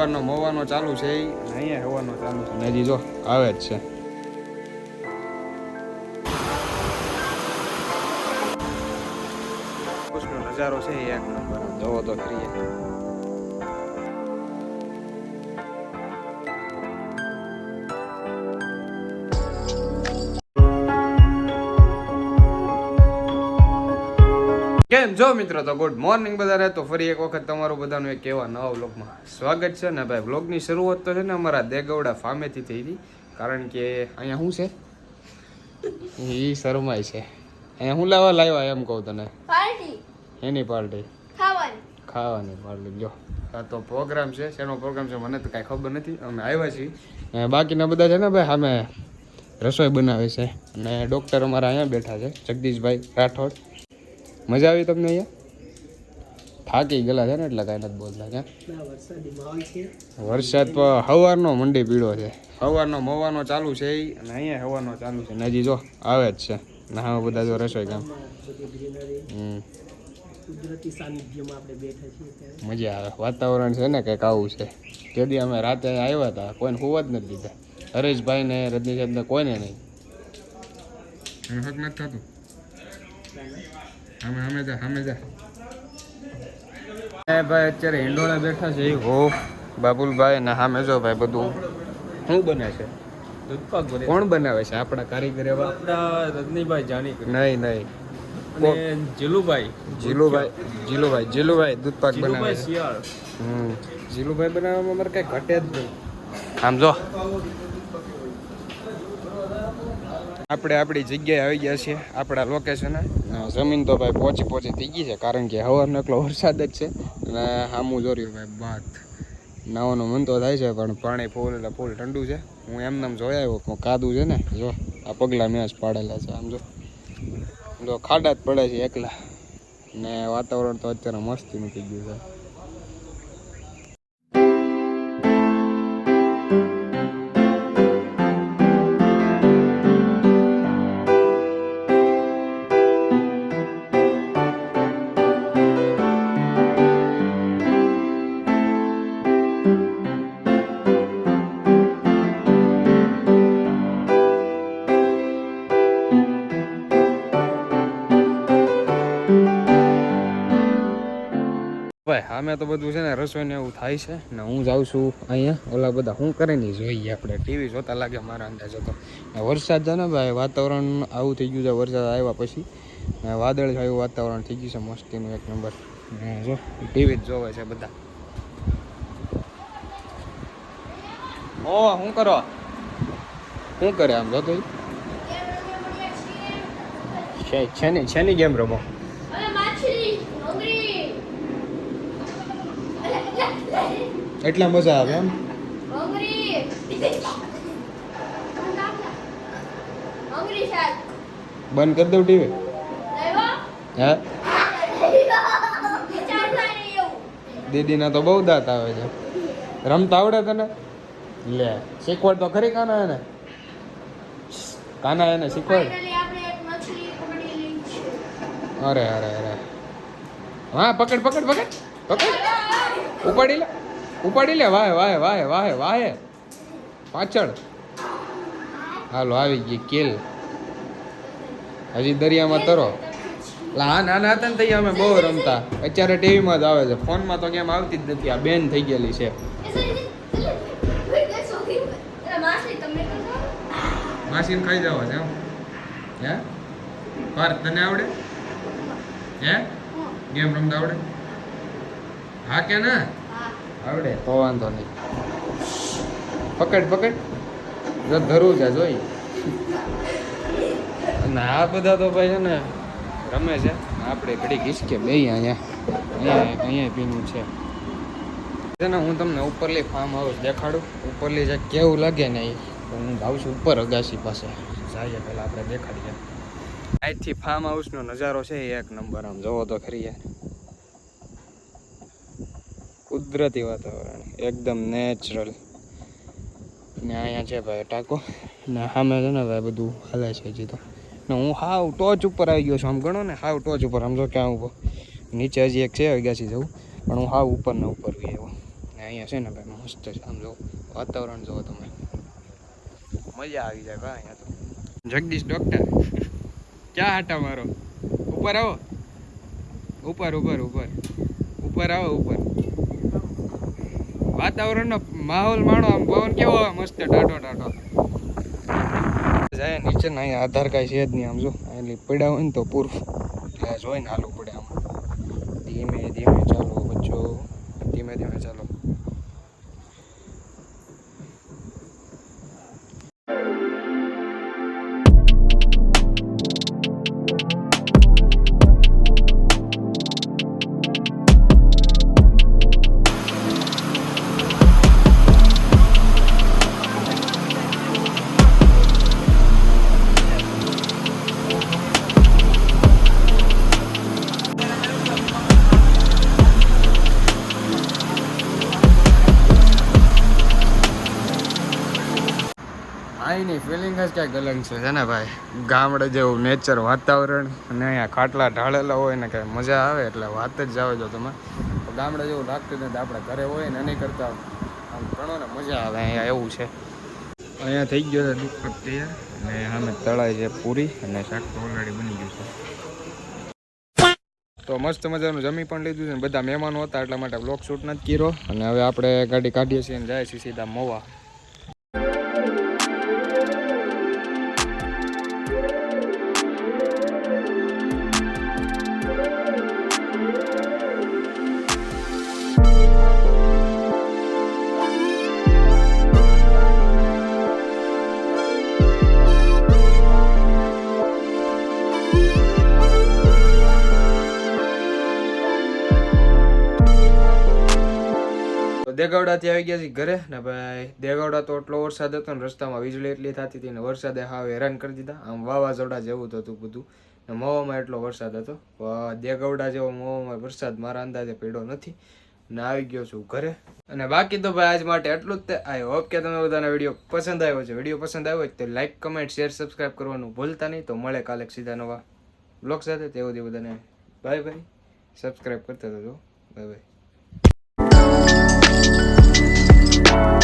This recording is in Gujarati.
સવારનો મોવાનો ચાલુ છે અને અહીંયા હોવાનો ચાલુ છે. હજી જો આવે જ છે. નજારો છે એક નંબર. જવો તો ખરી કેમ જો મિત્રો તો ગુડ મોર્નિંગ બધાને. તો ફરી એક વખત તમારું બધાનું એક એવા નવા વ્લોગમાં સ્વાગત છે ને ભાઈ વ્લોગની શરૂઆત તો છે ને અમારા દેગવડા ફામેથી થઈ હતી. કારણ કે અહીંયા શું છે? એ શરમાય છે. અહીંયા હું લાવવા લાવ્યા એમ કહું તને. એની પાર્ટી. ખાવાની. પાર્ટી. જો આ તો પ્રોગ્રામ છે. શેનો પ્રોગ્રામ છે મને તો કાંઈ ખબર નથી. અમે આવ્યા છીએ. બાકીના બધા છે ને ભાઈ સામે રસોઈ બનાવે છે. અને ડૉક્ટર અમારા અહીંયા બેઠા છે. જગદીશભાઈ રાઠોડ. મજા આવી તમને અહીંયા? થાકી ગયેલા છે ને એટલે કાંઈ નથી બોલતા ક્યાં વરસાદ તો સવારનો મંડી પીળો છે. સવારનો મોવાનો ચાલુ છે એ અને અહીંયા હવાનો ચાલુ છે. નજી જો આવે જ છે. ના બધા જો રસોઈ કામ. હમ. કુદરતી સાનિધ્યમાં આપણે બેઠા છીએ ત્યારે મજા આવે. વાતાવરણ છે ને કંઈક આવું છે. તેથી અમે રાતે આવ્યા હતા. કોઈને હોવા જ નથી દીધા. હરેશભાઈ ને રજનીકાંત ને કોઈને નહીં. હક નથી થતું. અમે અમે જા અમે જા. ભાઈ અત્યારે હિંડોળા બેઠા છે. હો બાબુલભાઈ ને સામે જો ભાઈ બધું. શું બને છે? કોણ બનાવે છે આપણા કારીગર એવા? આપણા રજનીભાઈ જાણી નહીં નહીં. જીલુભાઈ. જીલુભાઈ જીલુભાઈ જીલુભાઈ દૂધપાક બનાવે છે. હમ. જીલુભાઈ બનાવવામાં મારે કઈ ઘટે જ નહીં. આમ જો. આપણે આપણી જગ્યાએ આવી ગયા છીએ, આપણા લોકેશને જમીન તો ભાઈ પહોંચી પહોંચી થઈ ગઈ છે, કારણ કે હવાનો એકલો વરસાદ જ છે. અને સામું જોર્યું ભાઈ બાત નાવાનું મન તો થાય છે, પણ પાણી ફૂલ એટલે ફૂલ ઠંડુ છે. હું એમને એમ જોયા આવ્યો કાદું છે ને, જો, આ પગલાં મેં જ પાડેલા છે, આમ જો. ખાડા જ પડે છે એકલા. ને વાતાવરણ તો અત્યારે મસ્તી મૂકી ગયું છે. ભાઈ, આમે તો બધું છે ને રસોઈને એવું થાય છે ને હું જાઉં છું અહીંયા. ઓલા બધા શું કરે નહીં જોઈએ આપણે. ટીવી જોતા લાગે મારા અંદાજે તો. વરસાદ છે ને ભાઈ, વાતાવરણ આવું થઈ ગયું છે. વરસાદ આવ્યા પછી વાદળ જેવું વાતાવરણ થઈ ગયું છે. મસ્તીનું એક નંબર. જો, ટીવી જ જોવે છે બધા. ઓ, શું કરો? શું કરે આમ જોતો છે છે ને, છે ની ગેમ રમો? એટલા મજા આવે એમ? બંધ કરી દઉં ટીવી? હે? દીદીના તો બહુ દાંત આવે છે. રમતા આવડે તને? લે, શીખવાડ તો ખરી કાના એને? કાના એને શીખવાડ? અરે અરે અરે. હા, પકડ પકડ પકડ પકડ. ઉપાડી લે. ઉપાડી લે વાહે વાહે વાહે વાહે વાહે. પાછળ. હાલો આવી ગઈ કેલ હજી દરિયામાં તરો. હા નાના હતા ને તઈ અમે બહુ રમતા. અત્યારે ટીવીમાં જ આવે છે. ફોનમાં તો કેમ આવતી જ નથી. આ બેન થઈ ગયેલી છે. માસીને ખાઈ જવા છે એમ હે? પાર્થ તને આવડે? હે. ગેમ રમતા આવડે? હા કે ના? આવડે, તો વાંધો નહીં. પકડ પકડ. ધરું છે, જોઈ. અને આ બધા તો ભાઈ છે ને રમે છે. આપણે ઘડી ઘીસકે બે અહીંયા. અહીંયા અહીંયા પીનું છે. છે ને, હું તમને ઉપરલી ફાર્મ હાઉસ દેખાડું. ઉપરલી જે કેવું લાગે ને એ હું ભાવ છું ઉપર અગાસી પાસે. જઈએ પહેલાં આપણે દેખાડીએ. અહીંથી ફાર્મ હાઉસનો નજારો છે એક નંબર આમ જોવો તો ખરી યાર. કુદરતી વાતાવરણ, એકદમ નેચરલ ને અહીંયા છે ભાઈ ટાંકો. ને સામે છે ને ભાઈ બધું હાલે છે હજી તો. ને હું હાવ ટોચ ઉપર આવી ગયો છું, આમ ગણો ને, હાવ ટોચ ઉપર, આમ જો ક્યાં ઊભો નીચે હજી એક છે, અગાસી જવું. પણ હું હાવ ઉપર ને ઉપર બી આવ્યો. ને અહીંયા છે ને ભાઈ મસ્ત છે, આમ જો વાતાવરણ જુઓ તમે. મજા આવી જાય ભાઈ અહીંયા તો. જગદીશ ડોક્ટર ક્યાં હાટા મારો? ઉપર આવો. ઉપર ઉપર ઉપર. ઉપર આવો, ઉપર. વાતાવરણનો માહોલ માણો આમ પવન કેવો આવે મસ્ત ટાટો ટાટો જાય નીચે, ને, અહીંયા આધાર કાંઈ છે જ નહીં આમ જો. એટલે પડ્યા હોય ને તો પૂરું. એટલે જોઈને હાલવું પડે આમ. ધીમે ધીમે ચાલો, બચ્ચો. ધીમે ધીમે ચાલો. અહીંની ફિલિંગ જ ક્યાંક અલગ છે ને ભાઈ? ગામડે જેવું નેચર વાતાવરણ અને અહીંયા ખાટલા ઢાળેલા હોય ને કાંઈ મજા આવે એટલે વાત જ જાવ જો તમે. ગામડે જેવું લાગતું નથી, આપણે ઘરે હોય ને એની કરતાં આમ ઘણો ને મજા આવે, અહીંયા એવું છે. અહીંયા થઈ ગયો છે દુઃખ તૈયાર અને સામે તળાઈ છે પૂરી અને શાક તો ઓલરેડી બની ગયું છે. તો મસ્ત મજાનું જમી પણ લીધું છે બધા મહેમાનો હતા એટલા માટે બ્લોક શૂટ નથી કર્યો. અને હવે આપણે ગાડી કાઢીએ છીએ અને જાય છીએ સીધા મોવા. દેગાવડાથી આવી ગયા છીએ ઘરે. ને ભાઈ, દેગાવડા તો એટલો વરસાદ હતો ને રસ્તામાં વીજળી એટલી થતી હતી ને વરસાદે હાવ હેરાન કરી દીધા. આમ વાવાઝોડા જેવું તો હતું બધું. ને મોવામાં એટલો વરસાદ હતો. દેગાવડા જેવો મોવામાં વરસાદ મારા અંદાજે પડ્યો નથી. ને આવી ગયો છું ઘરે. અને બાકી તો ભાઈ, આજ માટે એટલું જ તે. આઈ હોપ કે તમે બધાને વીડિયો પસંદ આવ્યો છે. વીડિયો પસંદ આવ્યો તો લાઈક, કમેન્ટ, શેર સબસ્ક્રાઈબ કરવાનું ભૂલતા નહીં. તો મળે કાલે સીધા નવા બ્લોગ સાથે. તે સુધી બધાને બાય બાય. સબસ્ક્રાઈબ કરતા રહેજો. Bye bye. you.